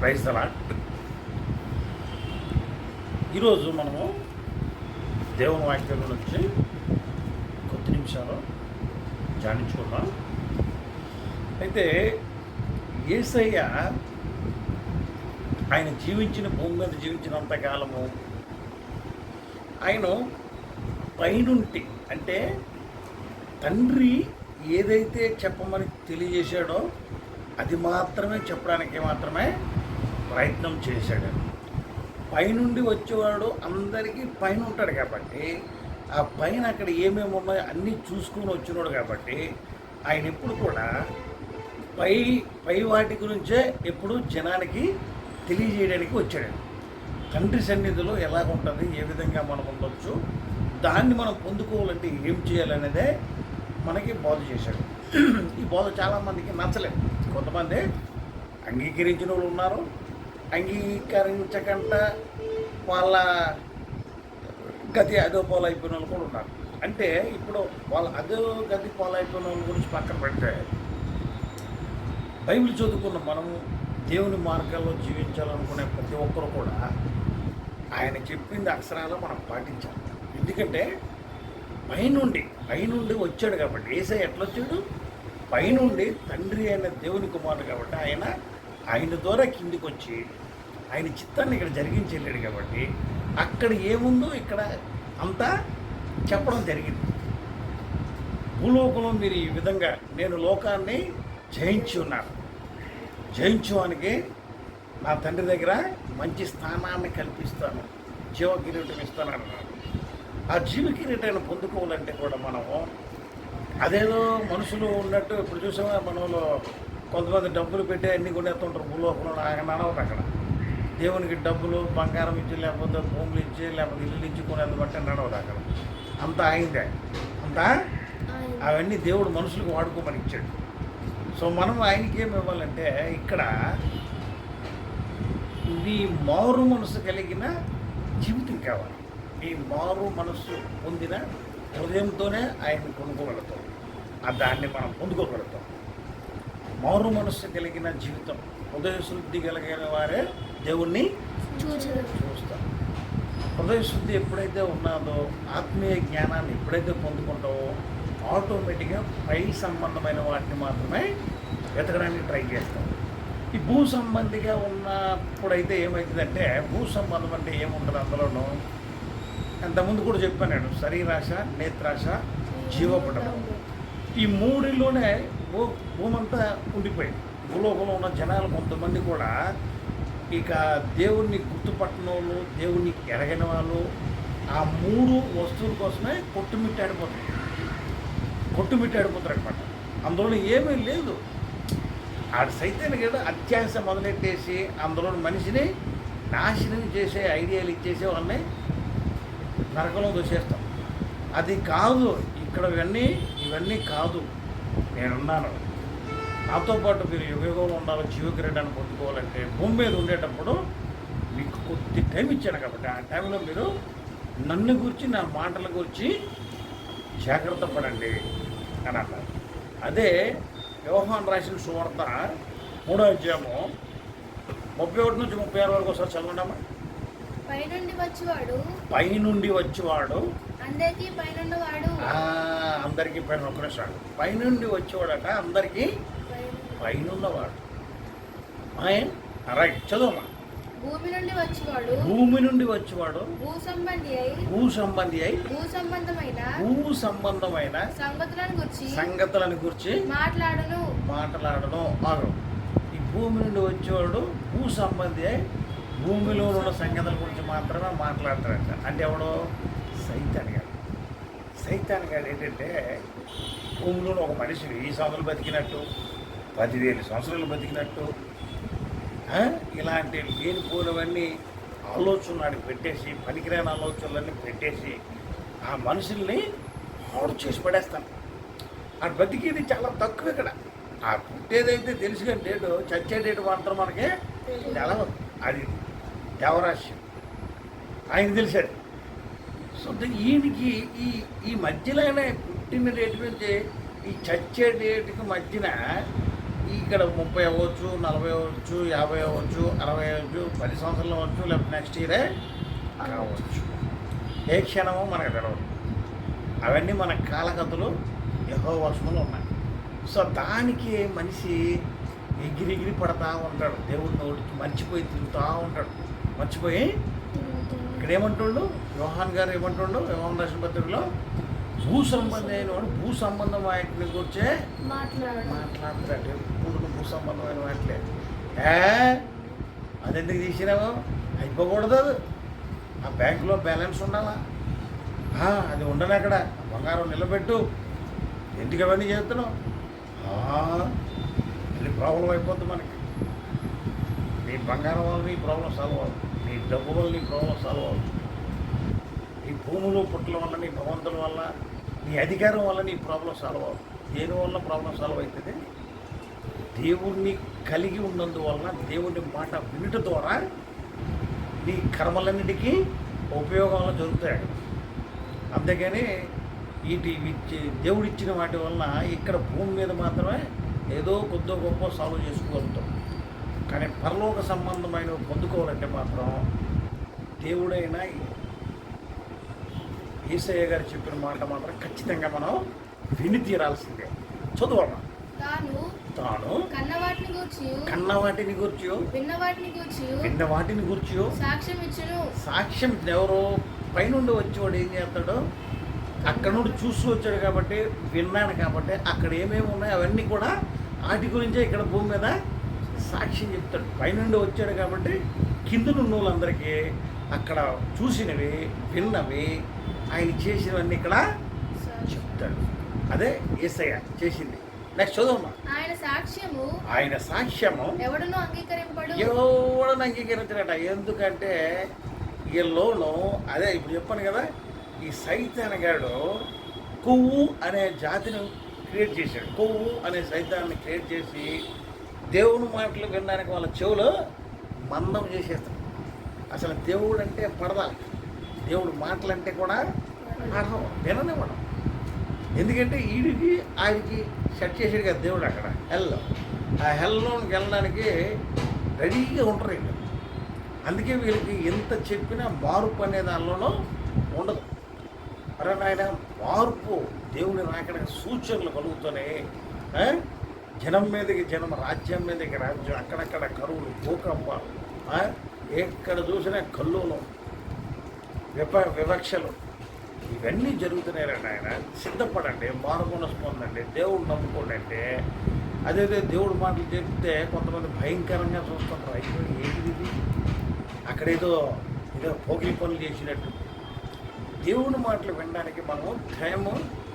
క్రైస్తల ఈరోజు మనము దేవుని వాక్యం నుంచి కొద్ది నిమిషాలు ధ్యానించుకుందాం. అయితే ఏసయ్య ఆయన జీవించిన భూమి మీద జీవించినంత కాలము ఆయన పైనుంటి అంటే తండ్రి ఏదైతే చెప్పమని తెలియజేశాడో అది మాత్రమే చెప్పడానికి మాత్రమే ప్రయత్నం చేశాడు. పైనుండి వచ్చేవాడు అందరికీ పైన ఉంటాడు కాబట్టి ఆ పైన అక్కడ ఏమేమి ఉన్నాయో అన్నీ చూసుకుని వచ్చినాడు కాబట్టి ఆయన ఎప్పుడు కూడా పై పై వాటి గురించే ఎప్పుడు జనానికి తెలియజేయడానికి వచ్చాడు. తండ్రి సన్నిధిలో ఎలా ఉంటుంది ఏ విధంగా మనం ఉండొచ్చు దాన్ని మనం పొందుకోవాలంటే ఏం చేయాలనేదే మనకి బోధ చేశాడు. ఈ బోధ చాలామందికి నచ్చలేదు. కొంతమంది అంగీకరించిన వాళ్ళు ఉన్నారు అంగీకరించకుండా వాళ్ళ గతి అదో పోలైపోయిన వాళ్ళు కూడా ఉన్నారు. అంటే ఇప్పుడు వాళ్ళ అదో గతి పోలైపోయిన వాళ్ళ గురించి పక్కన పెడితే బైబిల్ చదువుకున్న మనము దేవుని మార్గాల్లో జీవించాలనుకునే ప్రతి ఒక్కరు కూడా ఆయన చెప్పింది అక్షరాలు మనం పాటించాలి. ఎందుకంటే పైనుండి పైనుండి వచ్చాడు కాబట్టి ఏసై ఎట్లా వచ్చాడు? పైనుండి తండ్రి అయిన దేవుని కుమారుడు కాబట్టి ఆయన ఆయన ద్వారా కిందికి వచ్చి ఆయన చిత్తాన్ని ఇక్కడ జరిగించలేడు కాబట్టి అక్కడ ఏముందో ఇక్కడ అంతా చెప్పడం జరిగింది. భూలోకంలో మీరు ఈ విధంగా నేను లోకాన్ని జయించి ఉన్నాను. జయించువానికి నా తండ్రి దగ్గర మంచి స్థానాన్ని కల్పిస్తాను. జీవ కిరీటం ఇస్తాను అన్నాడు ఆ జీవ కిరీటాన్ని పొందుకోవాలంటే కూడా మనము అదేదో మనుషులు ఉన్నట్టు ఇప్పుడు చూసామా మనలో కొంతమంది డబ్బులు పెట్టి అన్ని కొనేస్తుంటారు భూలోకంలో. ఆయన నడవదు అక్కడ. దేవునికి డబ్బులు బంగారం ఇచ్చి లేకపోతే భూములు ఇచ్చి లేకపోతే ఇల్లు ఇచ్చి కొనేది బట్టి నడవదు అక్కడ. అంతా అయిందే అంతా? అవన్నీ దేవుడు మనుషులకు వాడుకోమని ఇచ్చాడు. సో మనం ఆయనకి ఏమి ఇవ్వాలంటే ఇక్కడ నీ మారు మనసు కలిగిన జీవితం కావాలి. నీ మారు మనస్సు పొందిన హృదయంతోనే ఆయన కొనుక్కోగలుగుతాం ఆ దాన్ని మనం పొందుకోగలుగుతాం. మారు మనస్సు కలిగిన జీవితం. హృదయ శుద్ధి కలిగిన వారే దేవుణ్ణి చూస్తారు. హృదయ శుద్ధి ఎప్పుడైతే ఉన్నదో ఆత్మీయ జ్ఞానాన్ని ఎప్పుడైతే పొందుకుంటావో ఆటోమేటిక్గా పై సంబంధమైన వాటిని మాత్రమే వెతకడానికి ట్రై చేస్తాం ఈ భూ సంబంధిగా ఉన్నప్పుడైతే ఏమవుతుందంటే భూ సంబంధం అంటే ఏముంటుంది అందులోనూ? అంతకుముందు కూడా చెప్పాను నేను శరీరాశ నేత్రాశ జీవపటం ఈ మూడిలోనే భూ భూమంతా ఉండిపోయింది. భూలోకంలో ఉన్న జనాలు కొంతమంది కూడా ఇక దేవుణ్ణి గుర్తుపట్టిన వాళ్ళు దేవుణ్ణి ఎరగని వాళ్ళు ఆ మూడు వస్తువుల కోసమే కొట్టుమిట్టాడిపోతారు. కొట్టుమిట్టాడిపోతారు అనమాట అందులో ఏమీ లేదు. ఆడ సైతాన్ని కదా అత్యాశ మొదలెట్టేసి అందులో మనిషిని నాశనం చేసే ఐడియాలు ఇచ్చేసే వాళ్ళని నరకంలో దోసేస్తాం అది కాదు ఇక్కడ ఇవన్నీ ఇవన్నీ కాదు. నేనున్నాను. నాతో పాటు మీరు యుగంలో ఉండాలి జీవకిరీటాన్ని పొందుకోవాలంటే భూమి మీద ఉండేటప్పుడు మీకు కొద్ది టైం ఇచ్చాను కాబట్టి ఆ టైంలో మీరు నన్ను గురించి నా మాటల గురించి జాగ్రత్త పడండి అని అన్నారు. అదే వ్యవహాన్ రాసిన సువార్త మూడో అధ్యాయము ముప్పై ఒకటి నుంచి ముప్పై ఆరు వరకు ఒకసారి చదవండమ్మా. పైనుండి వచ్చేవాడు పైనుండి వచ్చేవాడు అందరికీ పైన ఒక నిమిషం పైనుండి వచ్చేవాడట అందరికీ పైనున్నవాడు. ఆయన రైట్ చదవమ్మా భూమి నుండి వచ్చేవాడు. భూమి నుండి వచ్చేవాడు. భూ సంబంధి అయి భూ సంబంధి అయి భూ సంబంధమైన భూ సంబంధమైన సంగతులను గురించి సంగతులను గురించి మాట్లాడును. మాట్లాడడం ఆగం. ఈ భూమి నుండి వచ్చేవాడు భూ సంబంధి అయి భూమిలో ఉన్న సంగతుల గురించి మాత్రమే మాట్లాడతాడంట. అంటే ఎవడో? సైతాన్ గాడు. సైతాన్ గారు ఏంటంటే భూమిలో ఒక మనిషి వెయ్యి సంవత్సరాలు బతికినట్టు పదివేలు సంవత్సరాలు బతికినట్టు ఆ, ఇలాంటి లేనిపోయినవన్నీ ఆలోచనలు పెట్టేసి పనికిరాని ఆలోచనలన్నీ పెట్టేసి ఆ మనుషుల్ని ఆడు చేసి పడేస్తాను ఆ బతికేది చాలా తక్కువ ఇక్కడ. ఆ పుట్టేదైతే తెలుసు కానీ డేటు చచ్చే డేటు మాత్రం మనకి తెలవదు. అది దేవరాశ్యం ఆయన తెలిసాడు సో ద- ఈయనకి ఈ ఈ మధ్యలోనే పుట్టిన డేట్ నుంచి ఈ చచ్చే డేట్కి మధ్యన ఇక్కడ ముప్పై అవ్వచ్చు నలభై అవ్వచ్చు యాభై అవ్వచ్చు అరవై అవ్వచ్చు పది సంవత్సరాలు అవ్వచ్చు లేకపోతే నెక్స్ట్ ఇయరే కావచ్చు. ఏ క్షణమో మనకు తెలవదు. అవన్నీ మన కాలకథలు యహో వర్షంలో ఉన్నాయి. సో దానికి మనిషి ఎగిరిగిరి పడతా ఉంటాడు. దేవుడి నోటికి మర్చిపోయి తిరుగుతూ ఉంటాడు. మర్చిపోయి ఇక్కడ ఏమంటుండు యోహాన్ గారు ఏమంటుండు? యోహాన్ రాసిన పత్రికలో భూ సంబంధమైన వాడు భూ సంబంధం వాటిని గురించే మాట్లాడు మాట్లాడతాడు. ఎప్పుడు భూ సంబంధమైన వాటిలే ఏ? అదెందుకు తీసినావు? అయిపోకూడదు అది. ఆ బ్యాంకులో బ్యాలెన్స్ ఉండాలా? అది ఉండను అక్కడ. బంగారం నిలబెట్టు. ఎందుకు అవన్నీ చేస్తున్నావు? మళ్ళీ ప్రాబ్లం అయిపోద్ది మనకి. నీ బంగారం వల్ల నీ ప్రాబ్లం సాల్వ్ అవ్వదు నీ డబ్బు వల్ల నీ ప్రాబ్లం సాల్వ్ ఈ నీ భూములు పుట్టల వల్ల నీ భగవంతుల వల్ల నీ అధికారం వల్ల నీ ప్రాబ్లం సాల్వ్ అవ్వదు. దేని వల్ల ప్రాబ్లం సాల్వ్ అవుతుంది? దేవుణ్ణి కలిగి ఉన్నందువలన దేవుని మాట వినుట ద్వారా నీ కర్మలన్నిటికీ ఉపయోగాలు జరుగుతాయి. అందుకని వీటి దేవుడిచ్చిన వాటి వలన ఇక్కడ భూమి మీద మాత్రమే ఏదో కొద్దో గొప్ప సాల్వ్ చేసుకోగలుగుతాం. కానీ పరలోక సంబంధమైన పొందుకోవాలంటే మాత్రం దేవుడైనా ఈసయ్య గారు చెప్పిన మాట మాత్రం ఖచ్చితంగా మనం విని తీరాల్సిందే. చదువు తాను కన్న వాటిని గూర్చి విన్న వాటిని గూర్చి సాక్ష్యం ఇచ్చును. సాక్ష్యం ఎవరో పైనుండి వచ్చేవాడు ఏం చేస్తాడు? అక్కడ నుండి చూస్తూ వచ్చాడు కాబట్టి విన్నాను కాబట్టి అక్కడ ఏమేమి ఉన్నాయో అవన్నీ కూడా వాటి గురించే ఇక్కడ భూమి మీద సాక్ష్యం చెప్తాడు. పైనుండి వచ్చాడు కాబట్టి కింద ఉన్న వాళ్ళందరికీ అక్కడ చూసినవి విన్నవి ఆయన చేసినవన్నీ ఇక్కడ చెప్తాడు. అదే ఏసయ్య చేసింది. నెక్స్ట్ చదువుమా ఆయన సాక్ష్యము ఆయన సాక్ష్యము ఎవడునూ అంగీకరింపడు. ఎవడని అంగీకరించడట. ఎందుకంటే వీళ్ళలోను అదే ఇప్పుడు చెప్పాను కదా ఈ సైతాన్ గాడు కొవ్వు అనే జాతిని క్రియేట్ చేశాడు. కొవ్వు అనే సైతాన్ని క్రియేట్ చేసి దేవుని మాటలు వినడానికి వాళ్ళ చెవులు మందం చేసేస్తాం అసలు దేవుడు అంటే పడదా దేవుడు మాటలు అంటే కూడా పడదాం విననివ్వడం. ఎందుకంటే వీడికి ఆయనకి సెట్ చేసాడు కదా దేవుడు అక్కడ. హెల్లో ఆ హెల్లోకి వెళ్ళడానికి రెడీగా ఉంటారు వీళ్ళు అందుకే వీళ్ళకి ఎంత చెప్పినా మార్పు అనే దానిలోనూ ఉండదు. మరి ఆయన మార్పు దేవుని రాకడానికి సూచనలు కలుగుతున్నాయి జనం మీదకి జనం రాజ్యం మీదకి రాజ్యం అక్కడక్కడ కరువులు భూకంపాలు ఎక్కడ చూసినా కల్లులు విప వివక్షలు. ఇవన్నీ జరుగుతున్నాయి ఆయన సిద్ధపడండి మారు స్పందండి పొందండి దేవుడు నమ్ముకోండి అంటే. అదేదే దేవుడు మాటలు చెప్తే కొంతమంది భయంకరంగా చూస్తుంటారు. అయ్యో ఏంటిది ఇది? అక్కడేదో ఏదో పోగిలి పనులు చేసినట్టు. దేవుని మాటలు వినడానికి మనము టైం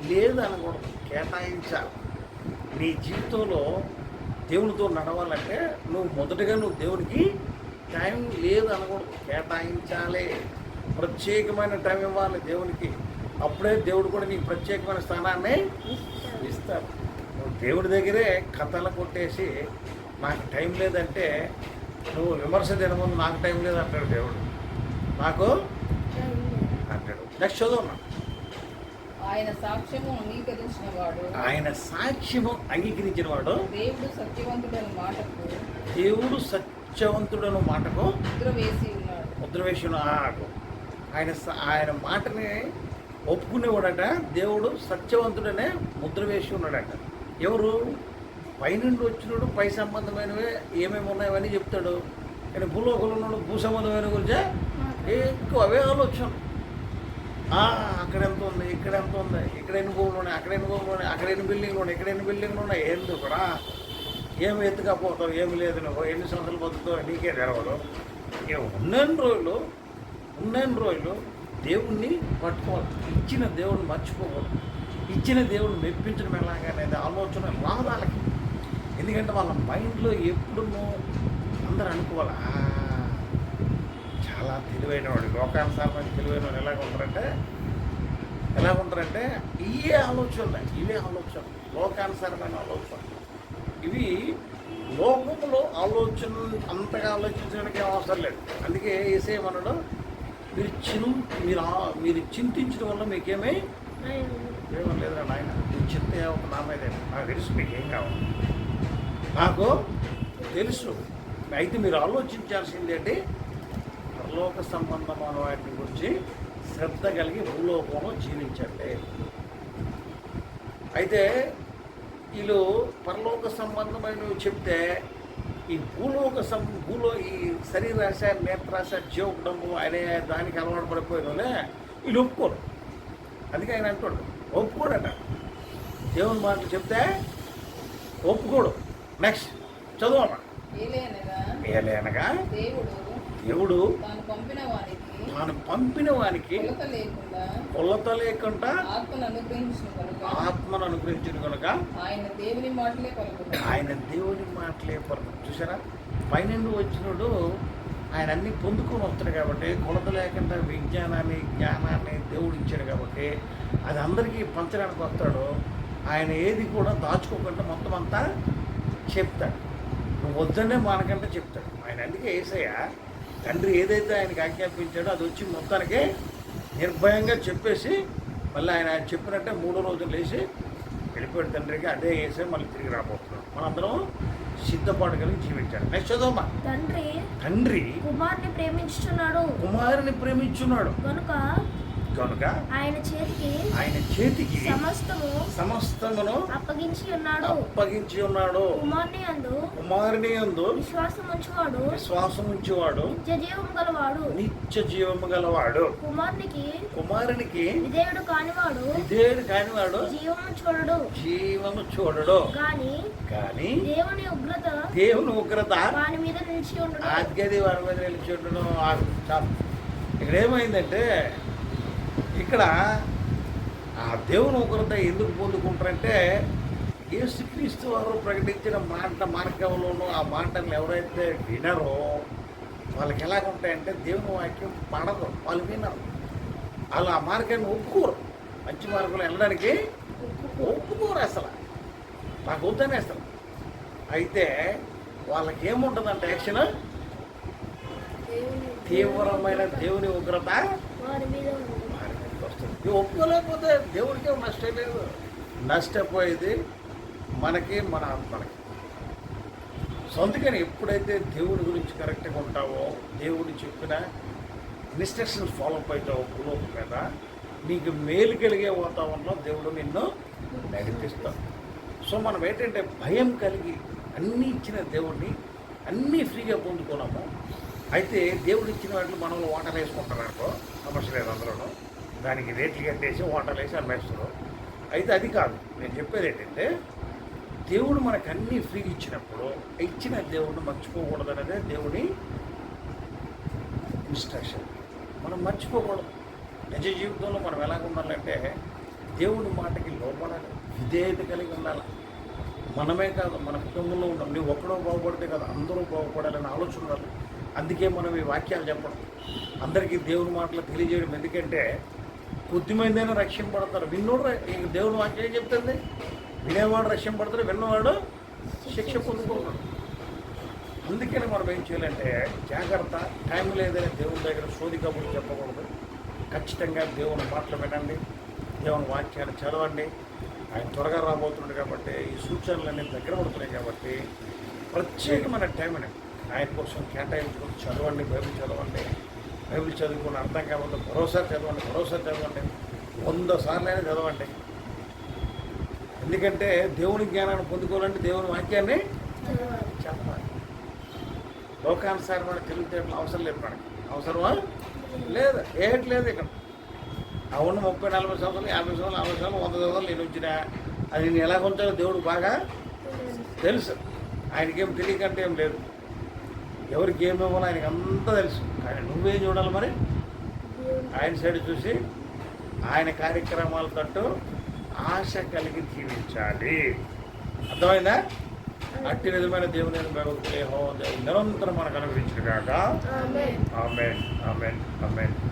లేదు అనకూడదు. కేటాయించాలి. నీ జీవితంలో దేవునితో నడవాలంటే నువ్వు మొదటగా నువ్వు దేవునికి టైం లేదు అనకూడదు కేటాయించాలి. ప్రత్యేకమైన టైం ఇవ్వాలి దేవునికి. అప్పుడే దేవుడు కూడా నీకు ప్రత్యేకమైన స్థానాన్ని ఇస్తాడు. నువ్వు దేవుడి దగ్గరే కథలు కొట్టేసి నాకు టైం లేదంటే నువ్వు విమర్శ తినముందు నాకు టైం లేదు అంటాడు దేవుడు. నాకు అంటాడు. నెక్స్ట్ చదువున్నా ఆయన సాక్ష్యము అంగీకరించిన వాడు ఆయన సాక్ష్యము అంగీకరించిన వాడు దేవుడు సత్యవంతుడని మాటకు దేవుడు సత్యవంతుడను మాటకు ముద్ర వేసి ఉన్నాడు. ముద్ర ఆకు. ఆయన ఆయన మాటని ఒప్పుకునేవాడట. దేవుడు సత్యవంతుడనే ముద్ర వేసి ఉన్నాడట. ఎవరు? పైనుండి వచ్చినోడు పై సంబంధమైనవి ఏమేమి ఉన్నాయో అవన్నీ చెప్తాడు. కానీ భూలోకంలో ఉన్నాడు భూ సంబంధమైన గురించే ఎక్కువ అవే ఆలోచన ఆ, అక్కడ ఎంత ఉంది ఇక్కడ ఎంత ఉంది ఇక్కడ ఎన్ని భూములు ఉన్నాయి అక్కడ ఎన్ని భూములు ఉన్నాయి అక్కడ ఎన్ని బిల్డింగ్లు ఉన్నాయి ఇక్కడ ఎన్ని బిల్డింగ్లు ఉన్నాయి ఎందుకు కూడా ఏమి ఎత్తుకపోతావు ఏమి లేదు నువ్వు ఎన్ని సంవత్సరాలు బతుకుతావు నీకే తెరవదు. ఉన్నన్ని రోజులు ఉన్నన్ని రోజులు దేవుణ్ణి పట్టుకోవాలి ఇచ్చిన దేవుడిని మర్చిపోకూడదు. ఇచ్చిన దేవుడిని మెప్పించడం ఎలాగనేది ఆలోచన రాదు వాళ్ళకి ఎందుకంటే వాళ్ళ మైండ్లో ఎప్పుడు అందరూ అనుకోవాలి తెలివైన వాడు లోకానుసారమైన తెలివైన వాడు ఎలాగ ఉంటారంటే ఎలా ఉంటారంటే ఇవే ఆలోచనలు ఇవే ఆలోచన లోకానుసారమైన ఆలోచన ఇవి లోకంలో ఆలోచన అంతగా ఆలోచించడానికి అవసరం లేదు. అందుకే ఏసేమనడు మీరు చిను మీరు మీరు చింతించడం వల్ల మీకేమీ ఏమీ లేదురా నాయన. నీ చింత ఒక నా మీదే నాకు తెలుసు మీకు ఏం కావాలి. నాకు తెలుసు. అయితే మీరు ఆలోచించాల్సింది ఏంటి? పరలోక సంబంధమైన వాటిని గురించి శ్రద్ధ కలిగి భూలోకంలో జీవించండి. అయితే వీళ్ళు పరలోక సంబంధమైనవి చెప్తే ఈ భూలోక సం భూలో ఈ శరీరాశ నేత్రాశ జీవకుడము అనే దానికి అలవాటు పడిపోయిన వాళ్ళే వీళ్ళు ఒప్పుకోరు. అందుకే ఆయన అంటాడు ఒప్పుకోడట. దేవుని మాటలు చెప్తే ఒప్పుకోడు. నెక్స్ట్ చదువమ్మా ఏలేనగా ఏలేనగా దేవుడు దేవుడు తాను పంపిన వానికి కొలత లేకుండా ఆత్మను అనుగ్రహించిన కనుక. ఆయన దేవుని మాటలే ఆయన దేవుని మాటలే పలుకు చూసారా పైనుండి వచ్చినోడు ఆయన అన్ని పొందుకొని వస్తాడు కాబట్టి కొలత లేకుండా విజ్ఞానాన్ని జ్ఞానాన్ని దేవుడు ఇచ్చాడు కాబట్టి అది అందరికీ పంచడానికి వస్తాడు. ఆయన ఏది కూడా దాచుకోకుండా మొత్తం అంతా చెప్తాడు. నువ్వు వద్దనే మానకంటే చెప్తాడు. ఆయన అందుకే ఏసయ్య తండ్రి ఏదైతే ఆయనకి ఆజ్ఞాపించాడో అది వచ్చి మొత్తానికి నిర్భయంగా చెప్పేసి మళ్ళీ ఆయన చెప్పినట్టే మూడో రోజులు లేచి వెళ్ళిపోయాడు తండ్రికి అదే వేసే మళ్ళీ తిరిగి రాబోతున్నాడు. మనందరం సిద్ధపాటు కలిగి జీవించాలి. నెక్స్ట్ చదవమ్మా తండ్రి తండ్రి కుమార్ని ప్రేమించుచున్నాడు. కుమారుని ప్రేమించున్నాడు. కనుక కనుక ఆయన చేతికి ఆయన చేతికి సమస్తము సమస్తమును అప్పగించి ఉన్నాడు. అప్పగించి ఉన్నాడు. కుమార్ని అందు కుమారుని యందు విశ్వాసం ఉంచువాడు విశ్వాసం ఉంచేవాడు నిత్య జీవం గలవాడు. నిత్య జీవము గలవాడు. కుమార్నికి కుమారునికి విధేయుడు కానివాడు. విధేయుడు కానివాడు. జీవము చూడడు. జీవము చూడడు. గాని కానీ దేవుని ఉగ్రత దేవుని ఉగ్రత వాని మీద నిలిచి ఉండడు ఆద్యది వారి మీద నిలిచి ఉండడం ఇక్కడ ఏమైందంటే ఇక్కడ ఆ దేవుని ఉగ్రత ఎందుకు పొందుకుంటారంటే యేసుక్రీస్తు వారు ప్రకటించిన మాట మార్గంలోనూ ఆ మాటలు ఎవరైతే వినరో వాళ్ళకి ఎలాగుంటాయంటే దేవుని వాక్యం పడదు వాళ్ళు వినరు. వాళ్ళు ఆ మార్గాన్ని ఒప్పుకోరు. మంచి మార్గంలో వెళ్ళడానికి ఒప్పుకోరు అసలు. నాకు వద్దనే అసలు. అయితే వాళ్ళకి ఏముంటుందంటే యాక్షన్? తీవ్రమైన దేవుని ఉగ్రత. వారి ఒప్పుకోలేకపోతే దేవుడికే నష్టం లేదు. నష్టపోయేది మనకి మన ఆత్మకి సో అందుకని ఎప్పుడైతే దేవుడి గురించి కరెక్ట్గా ఉంటావో దేవుడు చెప్పిన ఇన్స్ట్రక్షన్స్ ఫాలో అవుతావో భూలోకం మీద నీకు మేలు కలిగే వాతావరణంలో దేవుడు నిన్ను నడిపిస్తాడు. సో మనం ఏంటంటే భయం కలిగి అన్నీ ఇచ్చిన దేవుడిని అన్నీ ఫ్రీగా పొందుకున్నాము. అయితే దేవుడు ఇచ్చిన వాటిని మనం వాటర్ వేసుకుంటారు అనుకో సమస్య లేదు అందులోనూ. దానికి రేట్లు కట్టేసి వాటర్ వేసి అమ్మేస్తారు అయితే అది కాదు నేను చెప్పేది ఏంటంటే దేవుడు మనకు అన్నీ ఫ్రీగా ఇచ్చినప్పుడు ఇచ్చిన దేవుడిని మర్చిపోకూడదు అనేదే దేవుని ఇన్స్ట్రక్షన్ మనం మర్చిపోకూడదు. నిజ జీవితంలో మనం ఎలా ఉండాలంటే దేవుని మాటకి లోపడాలి విధేయత కలిగి ఉండాలి. మనమే కాదు మన కుటుంబంలో ఉండాలి నువ్వు ఒక్కడో బాగుపడితే కాదు అందరూ బాగుపడాలని ఆలోచన ఉండాలి. అందుకే మనం ఈ వాక్యాలు చెప్పడం. అందరికీ దేవుని మాటలు తెలియజేయడం ఎందుకంటే బుద్ధిమైందైనా రక్షింపడతారు విన్నోడు ర- దేవుడు వాక్యం చెప్తుంది? వినేవాడు రక్షింపడతాడు విన్నవాడు శిక్ష పొందుకుంటాడు. అందుకని మనం ఏం చేయాలంటే జాగ్రత్త టైం లేదని దేవుని దగ్గర సోది కబుర్లు చెప్పకూడదు. ఖచ్చితంగా దేవుని మాటలు వినండి దేవుని వాక్యాన్ని చదవండి. ఆయన త్వరగా రాబోతున్నాడు కాబట్టి ఈ సూచనలన్నీ దగ్గర పడుతున్నాయి కాబట్టి ప్రత్యేకమైన టైంని ఆయన కోసం కేటాయించుకుని చదవండి బైబిల్ చదవండి. బైబిల్ చదువుకుని అర్థం కాకపోతే భరోసా చదవండి భరోసా చదవండి. వంద సార్లైనా చదవండి. ఎందుకంటే దేవుని జ్ఞానాన్ని పొందుకోవాలంటే దేవుని వాక్యాన్ని చదవాలి. చెప్పాలి. లోకానుసారమైన తెలివితేటలు అవసరం లేదు మనకి. అవసరమా? లేదు. ఏటి లేదు ఇక్కడ. ఆ ఉన్న ముప్పై నలభై సంవత్సరాలు యాభై సంవత్సరాలు అరవై సంవత్సరాలు వంద సంవత్సరాలు నేను వచ్చిన అది నేను ఎలా ఉంచాలో దేవుడు బాగా తెలుసు. ఆయనకేం తెలియకంటే ఏం లేదు. ఎవరికి ఏమి ఇవ్వాలో ఆయనకి అంతా తెలుసు. కానీ నువ్వేం చూడాలి మరి. ఆయన సైడ్ చూసి ఆయన కార్యక్రమాల తట్టు ఆశ కలిగి జీవించాలి. అర్థమైందా? అట్టి నిజమైన దేవుని భగవద్గీత దేవుడు నిరంతరం మనకు ఆమేన్. ఆమెన్. ఆమెన్. ఆమెన్.